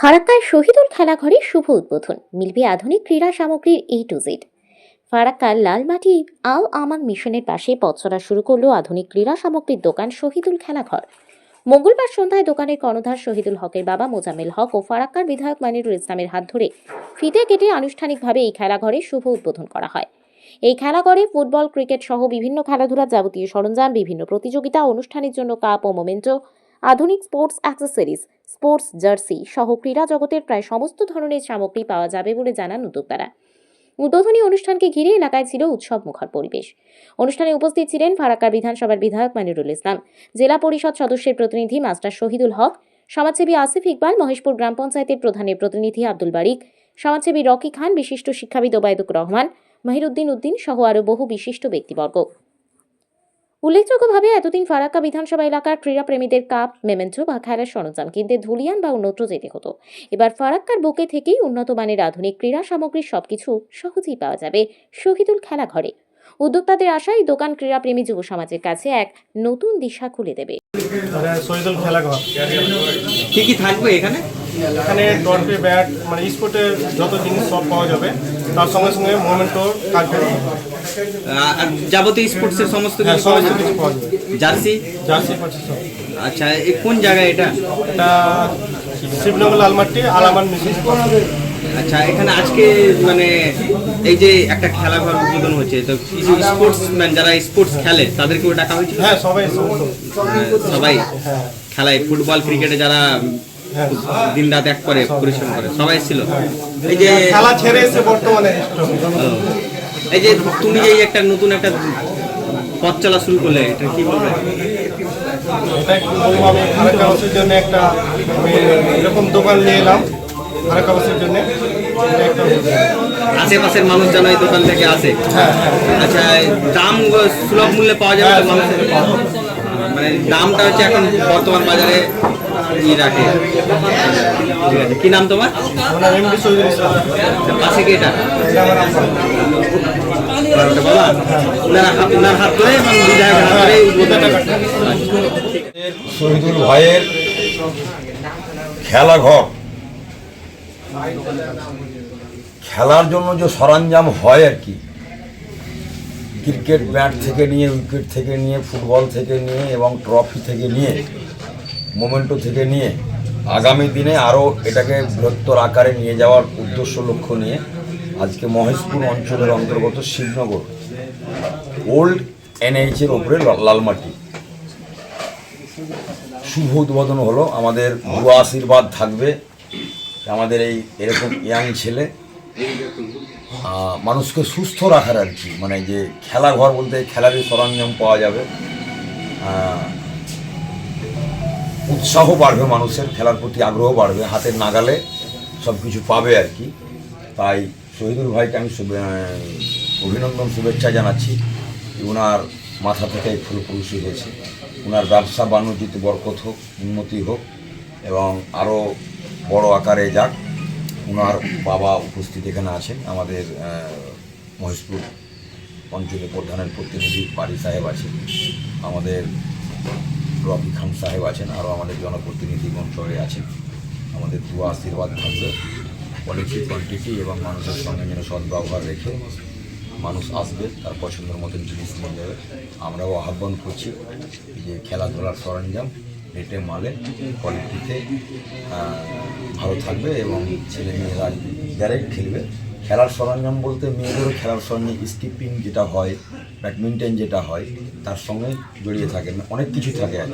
ফারাক্কার শহীদুল খেলাঘরে শুভ উদ্বোধন। মিলবে আধুনিক ক্রীড়া সামগ্রীর এ টু জেড ফারাক্কার লালমাটি আল আমান মিশনের পাশে পথচলা শুরু করল আধুনিক ক্রীড়া সামগ্রীর দোকান শহীদুল খেলাঘর। মঙ্গলবার সন্ধ্যায় দোকানের কর্ণধার শহীদুল হকের বাবা মোজামেল হক ও ফারাক্কার বিধায়ক মানিরুল ইসলামের হাত ধরে ফিতে কেটে আনুষ্ঠানিকভাবে এই খেলাঘরে শুভ উদ্বোধন করা হয়। এই খেলাঘরে ফুটবল, ক্রিকেট সহ বিভিন্ন খেলাধুলার যাবতীয় সরঞ্জাম, বিভিন্ন প্রতিযোগিতা, অনুষ্ঠানের জন্য কাপ ও মোমেন্টো আধুনিক স্পোর্টস অ্যাক্সেসরিজ, স্পোর্টস জার্সি সহ ক্রীড়া জগতের প্রায় সমস্ত ধরনের সামগ্রী পাওয়া যাবে বলে জানান উদ্যোক্তারা। উদ্বোধনী অনুষ্ঠানকে ঘিরে এলাকায় ছিল উৎসব মুখর পরিবেশ। অনুষ্ঠানে উপস্থিত ছিলেন ফারাক্কার বিধানসভার বিধায়ক মানিরুল ইসলাম, জেলা পরিষদ সদস্যের প্রতিনিধি মাস্টার শহীদুল হক, সমাজসেবী আসিফ ইকবাল, মহেশপুর গ্রাম পঞ্চায়েতের প্রধানের প্রতিনিধি আব্দুল বারিক, সমাজসেবী রকি খান, বিশিষ্ট শিক্ষাবিদ ওবায়দুক রহমান, মহিরুদ্দিন উদ্দিন সহ আরও বহু বিশিষ্ট ব্যক্তিবর্গ। উল্লেখযোগ্যভাবে এতদিন ফারাক্কা বিধানসভা এলাকার ক্রীড়াপ্রেমীদের কাপ মেমেন্টো বা খেলার সরঞ্জাম কিনতে ধুলিয়ান বা অন্যত্র যেতে হতো। এবার ফারাক্কার বুকে থেকেই উন্নত মানের আধুনিক ক্রীড়া সামগ্রী সবকিছু সহজেই পাওয়া যাবে শহীদুল খেলাঘরে উদ্যোক্তাদের আশা এই দোকান ক্রীড়াপ্রেমী যুব সমাজের কাছে এক নতুন দিশা খুলে দেবে। শহীদুল খেলাঘর কি কি থাকবে এখানে? এখানে ট্রফি ব্যাট মানে স্পোর্টের যত জিনিস সব পাওয়া যাবে তার সঙ্গে সঙ্গে মোমেন্টো আর যাবতীয় স্পোর্টসের সমস্ত হ্যাঁ কিছু পাওয়া যাবে? জার্সি? জার্সি আচ্ছা এই কোন জায়গায় এটা? এটা শিবনগর লালমাটি আলামান মিশন আচ্ছা এখানে আজকে মানে এই যে একটা খেলাঘর উদ্বোধন হচ্ছে তো কিছু স্পোর্টসম্যান যারা স্পোর্টস খেলে তাদেরকেও ডাকা হয়েছিল? হ্যাঁ সবাই সবাই হ্যাঁ। খেলায় ফুটবল ক্রিকেটে যারা হ্যাঁ দিন রাত এক করে পরিশ্রম করে সবাই ছিল। এই যে খেলা ছেড়ে এসে বর্তমানে এই যে তুমি যে এই একটা নতুন একটা পথ চলা শুরু করলে এটা কি বলবে? এটা বলব আমি ফারাক্কা জন্য একটা এরকম দোকান নিয়ে এলাম জন্য। আশেপাশের মানুষ যেন এই দোকান থেকে আসে। হ্যাঁ। আচ্ছা দাম সুলভ মূল্যে পাওয়া যাবে মানুষের? মানে দামটা হচ্ছে এখন বর্তমান বাজারে ই রাখে। ঠিক আছে কি নাম তোমার? পাশে কি এটা। শহীদুল ভাইয়ের খেলাঘর খেলার জন্য যে সরঞ্জাম হয় আর কি। ক্রিকেট ব্যাট থেকে নিয়ে উইকেট থেকে নিয়ে ফুটবল থেকে নিয়ে এবং ট্রফি থেকে নিয়ে মোমেন্টো থেকে নিয়ে আগামী দিনে আরও এটাকে বৃহত্তর আকারে নিয়ে যাওয়ার উদ্দেশ্য লক্ষ্য নিয়ে আজকে মহেশপুর অঞ্চলের অন্তর্গত শিবনগর ওল্ড এনএইচের ওপরে লালমাটি। শুভ উদ্বোধন হলো, আমাদের দোয়া আশীর্বাদ থাকবে আমাদের এই এরকম ইয়াং ছেলে। মানুষকে সুস্থ রাখার আর কি মানে যে খেলাঘর বলতে খেলারই সরঞ্জাম পাওয়া যাবে। উৎসাহ বাড়বে মানুষের, খেলার প্রতি আগ্রহ বাড়বে, হাতের নাগালে সব কিছু পাবে আর কি। তাই শহীদুল ভাইকে আমি অভিনন্দন, শুভেচ্ছা জানাচ্ছি। ওনার মাথা থেকে ফুলপুরুষি হয়েছে। ওনার ব্যবসা বাণিজ্যতে বরকত হোক, উন্নতি হোক, এবং আরও বড় আকারে যাক ওনার বাবা উপস্থিত এখানে আছেন, আমাদের মহেশপুর অঞ্চলে প্রধানের প্রতিনিধি বাড়ি সাহেব আছেন। আমাদের রবি খান সাহেব আছেন আরও আমাদের জনপ্রতিনিধিগণ সবাই আছেন। আমাদের দু আশীর্বাদ থাকবে। কোয়ালিটি কোয়ান্টিটি এবং মানুষের সঙ্গে যেন সদ্ব্যবহার রেখে মানুষ আসবে, তার পছন্দের মতন জিনিস নিয়ে যাবে। আমরাও আহ্বান করছি যে খেলাধুলার সরঞ্জাম রেটে মালে কোয়ালিটিতে ভালো থাকবে এবং ছেলে মেয়েরা ডাইরেক্ট খেলবে, খেলার সরঞ্জাম বলতে মেয়েদেরও খেলার সরঞ্জাম স্কিপিং যেটা হয় ব্যাডমিন্টন যেটা হয় তার সঙ্গে জড়িয়ে থাকে অনেক কিছু থাকে আর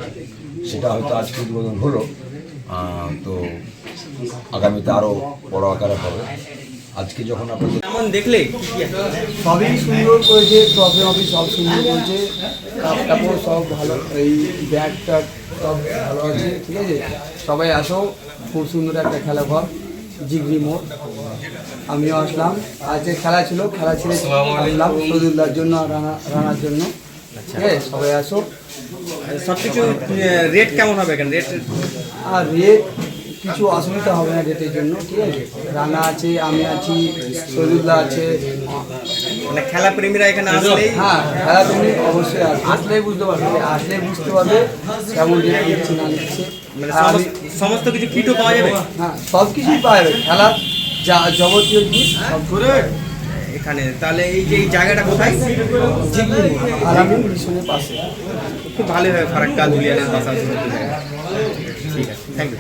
সেটা হয়তো আজকে উদ্বোধন হলো তো আগামীতে আরও বড় আকারে হবে। আজকে যখন আপনাদের কেমন দেখলে কি কি সবই সুন্দর করেছে ট্রফি মফি সব সুন্দর করেছে। কাপ টাপও সব ভালো এই ব্যাগ ট্যাগ সব ভালো আছে ঠিক আছে? সবাই আসো খুব সুন্দর একটা খেলা ঘর জিগরি মোড়। আমিও আসলাম। আজকে খেলা ছিল খেলা ছেড়ে আসলাম সদুল্লার জন্য রানা রানার জন্য। ঠিক আছে সবাই আসো। সব কিছু রেট কেমন হবে এখানে? রেট আর রেট কিছু অসুবিধা হবে না রেটের জন্য ঠিক আছে? রানা আছে আমি আছি শহীদুল্লাহ আছে। মানে খেলা প্রেমীরা এখানে আসলেই হ্যাঁ খেলা তুমি অবশ্যই আস- আসলেই বুঝতে পারবে। আসলেই বুঝতে পারবে কেমন রেট নিচ্ছে না নিচ্ছে। মানে সমস্ত- কিছু কিটও পাওয়া যাবে? হ্যাঁ সব কিছুই পাওয়া যাবে। খেলার যা যাবতীয় জিনিস সব করে এখানে। তাহলে এই যে এই জায়গাটা কোথায়? আর আমি মিশনের পাশে। খুব ভালো হয় ফারাক্কা ধুলিয়ানের পাশাপাশি ঠিক আছে থ্যাংক ইউ